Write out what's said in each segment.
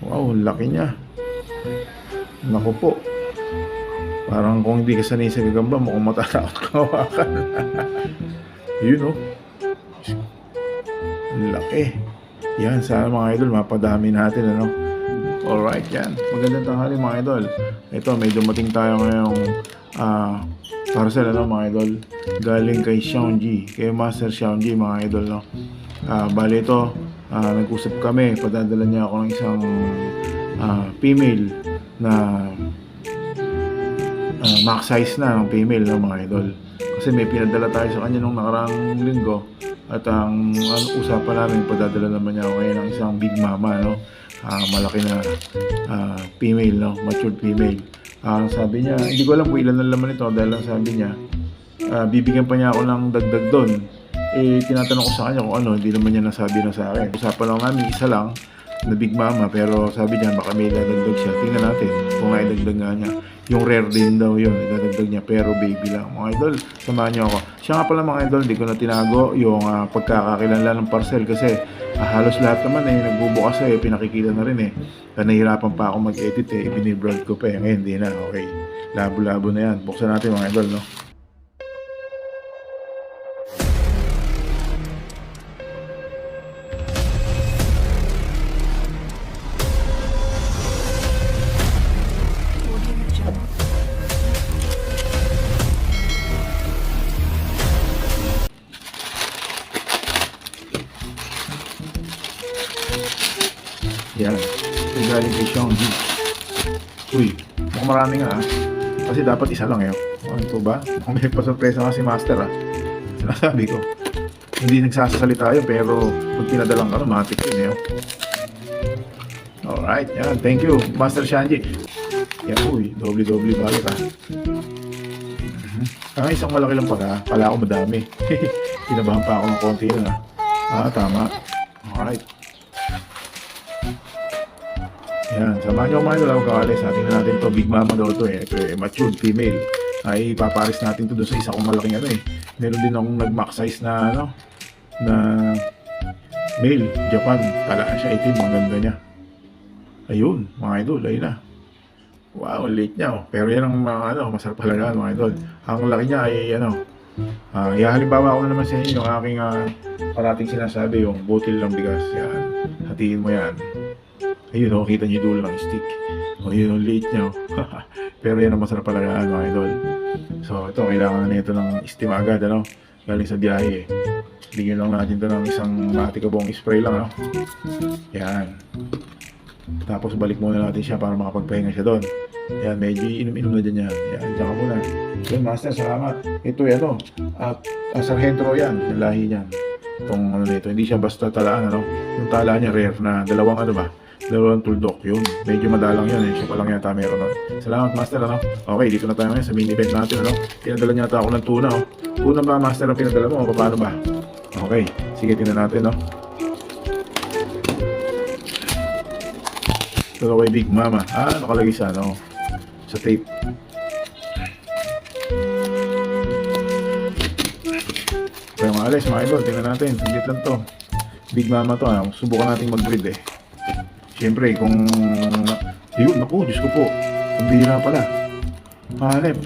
Wow, laki niya. Naku po. Parang kung hindi ka sanay sa gagamba, mukhang matatakot ka hawakan. Yun oh. Laki. Yan, sana mga idol, mapadami natin ano. Alright, yan. Magandang tanghali mga idol. Ito, may dumating tayo ngayong ah parcel ano mga idol. Galing kay Xiaoji, kay Master Xiaoji mga idol no. Ah, bali ito, ah, nag-usap kami, padadala niya ako ng isang ah, female na ah, max size na ng female no mga idol. Kasi may pinadala tayo sa kanya nung nakaraang linggo at ang ano, usapan namin padadala naman niya ako ngayon ng isang big mama no. Ah, malaki na ah, female no, matured female. Ang sabi niya, hindi ko alam kung ilan na laman ito dahil ang sabi niya, ah, bibigyan pa niya ako ng dagdag doon. Eh, tinatanong ko sa kanya kung ano, hindi naman niya nasabi na sa akin. Usapan lang namin, isa lang, na Big Mama, pero sabi niya baka may dadagdag siya. Tingnan natin kung naidagdag nga niya. Yung rare din daw yun, idadagdag niya, pero baby lang. Mga idol, samahan niyo ako. Siya nga pala mga idol, hindi ko na tinago yung ah, pagkakakilala ng parcel kasi ah, halos lahat naman eh, nagbubukas eh, pinakikita na rin eh. Kaya nahihirapan pa ako mag-edit eh, ibinibrand ko pa eh. Ngayon, hindi na, okay. Labo-labo na yan. Buksan natin mga idol, no? Yan. Yung galing kay Sean G. Uy, mukhang marami nga ah. Kasi dapat isa lang yun. Ano po ba? Mukhang may pasurpresa nga si Master ah. Sinasabi ko. Hindi nagsasalita yun pero pag pinadalang ka, matik yun eh. Alright, yan. Thank you, Master Shanji. Yan, uy, doble-doble balik ah. Mhm. Ah, isang malaki lang pala. Kala ko madami. Kinabahan pa ako ng konti yun ah. Ah, tama. Alright. Yan, samahan niyo mga idol ako kakalis. Tingnan natin to Big Mama daw to eh. Eh, matured female. Ay, paparis natin to doon sa isa kong malaking ano eh. Meron din akong nag-max size na ano, na male, Japan. Kala siya itim, ang ganda niya. Ayun, mga idol, ayun na. Wow, liit niya oh. Pero yan ang mga ano, masarap talaga mga idol. Ang laki niya ay ano, Ah, uh, halimbawa ko na naman sa inyo yung aking ah, parating sinasabi, yung butil ng bigas. Yan. Hatiin mo yan. Ayun, oh, kita niyo dulo ng stick. O, yun, yung liit niya. oh. Pero yan ang masarap talaga, ano, idol. So, ito, kailangan na ito ng estima agad, ano? Galing sa biyahe. Bigyan lang natin ito ng isang matikabong spray lang, ano? Yan. Tapos balik muna natin siya para makapagpahinga siya doon. Yan, medyo inom-inom na dyan yan. Yan, dyan ka muna. Yan, master, salamat. Ito, yan, ano, at uh, sarhentro yan, yung lahi niyan. Itong ano nito, hindi siya basta talaan, ano. Yung tala niya rare na dalawang ano ba, dalawang tuldok yun. Medyo madalang yan eh. Siya pa lang yata meron nun. Salamat master ano. Okay, dito na tayo ngayon sa mini event natin ano. Pinadala niya ako ng tuna oh. Tuna ba master ang pinadala mo o paano ba? Okay, sige tingnan natin no. Ito kay Big Mama. Ah, nakalagay sa ano. Sa tape. Kaya mga alis, mga idol, tingnan natin. Saglit lang to. Big Mama to. Ah. Subukan natin mag-breed eh. Siyempre, kung... Yun, naku, Diyos ko po. Bihira pala. Hanep.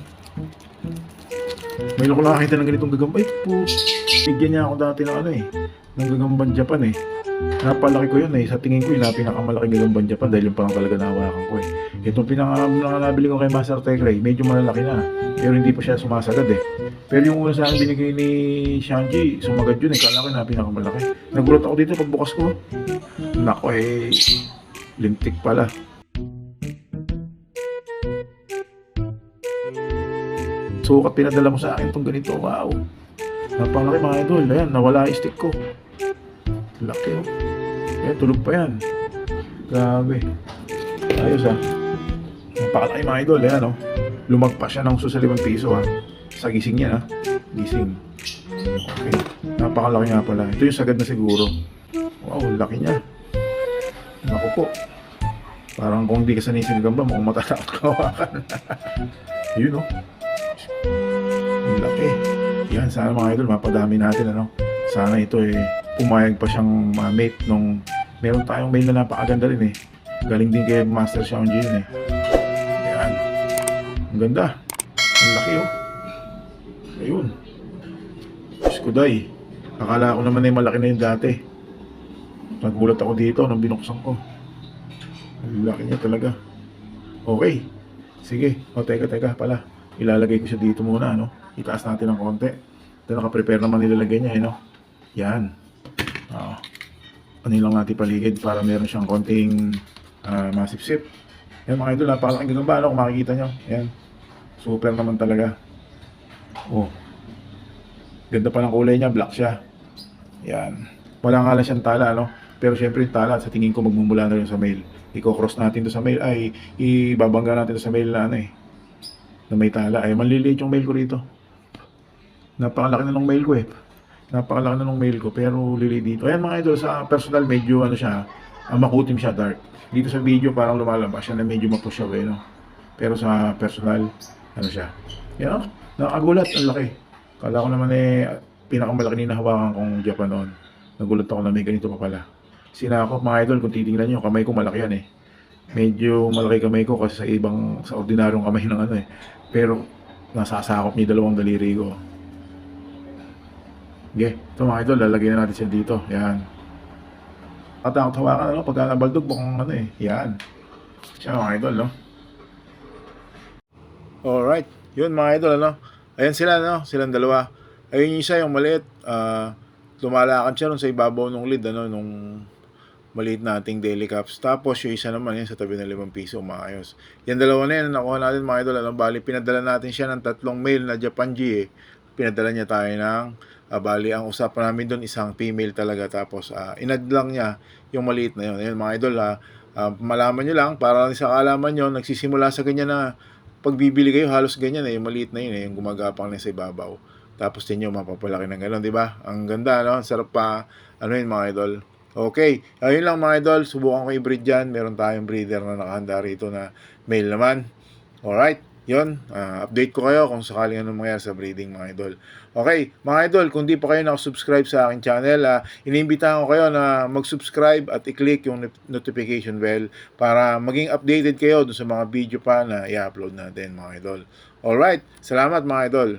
May loko nakakita ng ganitong gagamba. Ay, po. Bigyan niya ako dati ng ano eh. Ng gagamban Japan eh. Napalaki ko yun eh. Sa tingin ko yun na pinakamalaki gagamban Japan dahil yung parang talaga nahawakan ko eh. Itong pinaka nabili ko kay Master Tech Ray, medyo malalaki na. Pero hindi pa siya sumasagad eh. Pero yung una sa akin binigay ni Shanji, sumagad yun eh. Kala ko na pinakamalaki. Nagulat ako dito pagbukas ko. Nako eh. Lintik pala. Sukat pinadala mo sa akin itong ganito. Wow. Napalaki mga idol. Ayan, nawala yung stick ko. Laki oh. Ayan, tulog pa yan. Grabe. Ayos ah. Napakalaki mga idol. Ayan oh. Lumagpas siya ng sa limang piso ha. Sa gising niya ha. Gising. Okay. Napakalaki nga pala. Ito yung sagad na siguro. Wow, laki niya. Naku po. Parang kung hindi ka sanay sa gamba, mukhang matatakot ka hawakan. Yun oh. Ang laki. Yan, sana mga idol, mapadami natin ano. Sana ito eh, pumayag pa siyang uh, mate nung meron tayong mail na napakaganda rin eh. Galing din kay Master Sean yun eh. Ayan. Ang ganda. Ang laki oh. Ayun. Diyos ko day. Akala ko naman ay malaki na yung dati. Nagulat ako dito nung binuksan ko. Ang laki niya talaga. Okay. Sige. O, teka, teka pala. Ilalagay ko siya dito muna, no? Itaas natin ng konti. Ito nakaprepare naman nilalagay niya, eh, no? Yan. Oo. Ano lang natin paligid para meron siyang konting ah, masipsip. Yan mga idol, napakalaking gagamba, no? Kung makikita nyo. Yan. Super naman talaga. Oh. Ganda pa ng kulay niya, black siya. Yan. Wala nga lang siyang tala, no? Pero syempre yung tala, sa tingin ko magmumula na rin sa mail. Iko-cross natin to sa mail, ay ibabangga natin to sa mail na ano eh. Na may tala. Ay, maliliit yung mail ko rito. Napakalaki na ng mail ko eh. Napakalaki na ng mail ko, pero lili dito. Ayan mga idol, sa personal medyo ano siya, ah, makutim siya, dark. Dito sa video parang lumalabas siya na medyo mapusyaw eh, no? Pero sa personal, ano siya. Yan, oh, nakagulat, ang laki. Kala ko naman eh, pinakamalaki na hawakan kong Japan noon. Nagulat ako na may ganito pa pala. Sinakop mga idol, kung titingnan nyo, kamay ko malaki yan eh. Medyo malaki kamay ko kasi sa ibang, sa ordinaryong kamay ng ano eh. Pero, nasasakop niya dalawang daliri ko. Okay, ito mga idol, lalagyan na natin siya dito. Yan. Katakot hawakan, ano, pagka nabaldog, bukang ano eh. Yan. Siya mga idol, no? Alright, yun mga idol, ano? Ayan sila, no? Silang dalawa. Ayun yung isa, yung maliit. ah lumalakad siya ron sa ibabaw ng lid, ano, nung maliit nating daily cups. Tapos yung isa naman yan sa tabi ng 5 piso, maayos. Yan dalawa na yan, nakuha natin mga idol. Ano, bali, pinadala natin siya ng tatlong mail na Japan G eh. Pinadala niya tayo ng, ah, bali, ang usapan namin doon isang female talaga. Tapos, ah, inad lang niya yung maliit na yun. Ayun mga idol, ha, ah, malaman nyo lang, para sa kaalaman nyo, nagsisimula sa ganyan na pagbibili kayo, halos ganyan eh, yung maliit na yun eh, yung gumagapang na sa ibabaw. Tapos din yung mapapalaki ng gano'n, di ba? Ang ganda, no? Ang Sarap pa, ano yun mga idol. Okay, ayun lang mga idol, subukan ko i-breed dyan. Meron tayong breeder na nakahanda rito na male naman. Alright, yun. ah, update ko kayo kung sakaling anong mangyari sa breeding mga idol. Okay, mga idol, kung di pa kayo nakasubscribe sa aking channel, ah, iniimbitahan ko kayo na mag-subscribe at i-click yung not- notification bell para maging updated kayo dun sa mga video pa na i-upload natin mga idol. Alright, salamat mga idol.